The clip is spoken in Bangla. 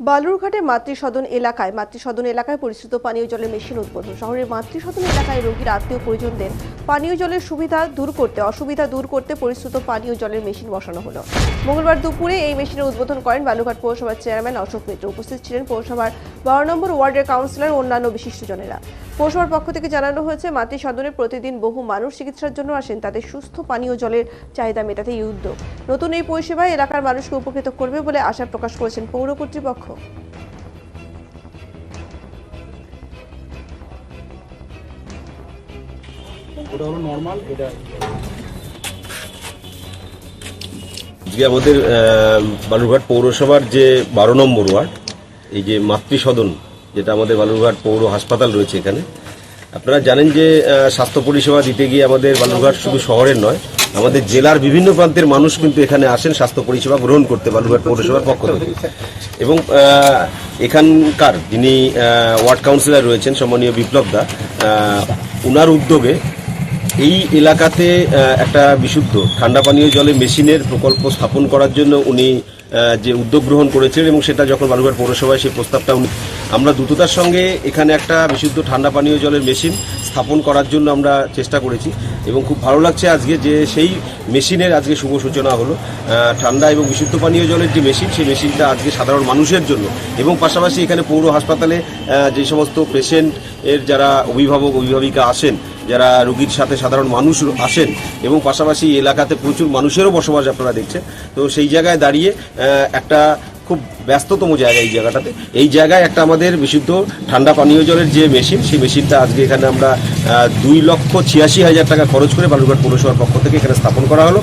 বালুরঘাটে মাতৃসদন এলাকায় মাতৃসদন এলাকায় পরিশ্রিত পানীয় জলের মেশিন উদ্বোধন। শহরের মাতৃসদন এলাকায় রোগীর আত্মীয় পরিজনদের পানীয় জলের সুবিধা দূর করতে, অসুবিধা দূর করতে পরিশ্রুত পানীয় জলের মেশিন বসানো হলো। মঙ্গলবার দুপুরে এই মেশিনের উদ্বোধন করেন বালুঘাট পৌরসভার চেয়ারম্যান অশোক মিত্র। উপস্থিত ছিলেন পৌরসভার বারো নম্বর ওয়ার্ডের কাউন্সিলর অন্যান্য বিশিষ্টজনেরা পৌরসভার পক্ষ থেকে জানানো হয়েছে মাতৃসদনে প্রতিদিন বহু মানুষ চিকিৎসার জন্য আসেন। তাদের সুস্থ পানীয় জলের চাহিদা মেটাতে এই উদ্যোগ। নতুন এই পরিষেবায় এলাকার মানুষকে উপকৃত করবে বলে আশা প্রকাশ করেছেন পৌর কর্তৃপক্ষ। ওটা হলো এটা আমাদের বালুরঘাট পৌরসভার যে বারো নম্বর ওয়ার্ড, এই যে মাতৃসদন, যেটা আমাদের বালুরঘাট পৌর হাসপাতাল রয়েছে এখানে, আপনারা জানেন যে স্বাস্থ্য পরিষেবা দিতে গিয়ে আমাদের বালুরঘাট শুধু শহরের নয়, আমাদের জেলার বিভিন্ন প্রান্তের মানুষ কিন্তু এখানে আসেন স্বাস্থ্য পরিষেবা গ্রহণ করতে বালুরঘাট পৌরসভার পক্ষ থেকে। এবং এখানকার যিনি ওয়ার্ড কাউন্সিলর রয়েছেন, সম্মানীয় বিপ্লব দা উনার উদ্যোগে এই এলাকাতে একটা বিশুদ্ধ ঠান্ডা পানীয় জলে মেশিনের প্রকল্প স্থাপন করার জন্য উনি যে উদ্যোগ গ্রহণ করেছেন এবং সেটা যখন বালুরঘাট পৌরসভায় সেই প্রস্তাবটা উনি, আমরা দ্রুততার সঙ্গে এখানে একটা বিশুদ্ধ ঠান্ডা পানীয় জলের মেশিন স্থাপন করার জন্য আমরা চেষ্টা করেছি এবং খুব ভালো লাগছে আজকে যে সেই মেশিনের আজকে শুভ সূচনা হলো। ঠান্ডা এবং বিশুদ্ধ পানীয় জলের যে মেশিন, সেই মেশিনটা আজকে সাধারণ মানুষের জন্য এবং পাশাপাশি এখানে পৌর হাসপাতালে যে সমস্ত পেশেন্ট এর যারা অভিভাবক, অভিভাবিকা আসেন যারা রুগীর সাথে সাধারণ মানুষ আসেন এবং পাশাপাশি এলাকাতে প্রচুর মানুষেরও বসবাস আপনারা দেখছেন, তো সেই জায়গায় দাঁড়িয়ে একটা খুব ব্যস্ততম জায়গা এই জায়গাটাতে। এই জায়গায় একটা আমাদের বিশুদ্ধ ঠান্ডা পানীয় জলের যে মেশিন, সেই মেশিনটা আজকে এখানে আমরা দুই লক্ষ ছিয়াশি হাজার টাকা খরচ করে বালুরঘাট পৌরসভার পক্ষ থেকে এখানে স্থাপন করা হলো।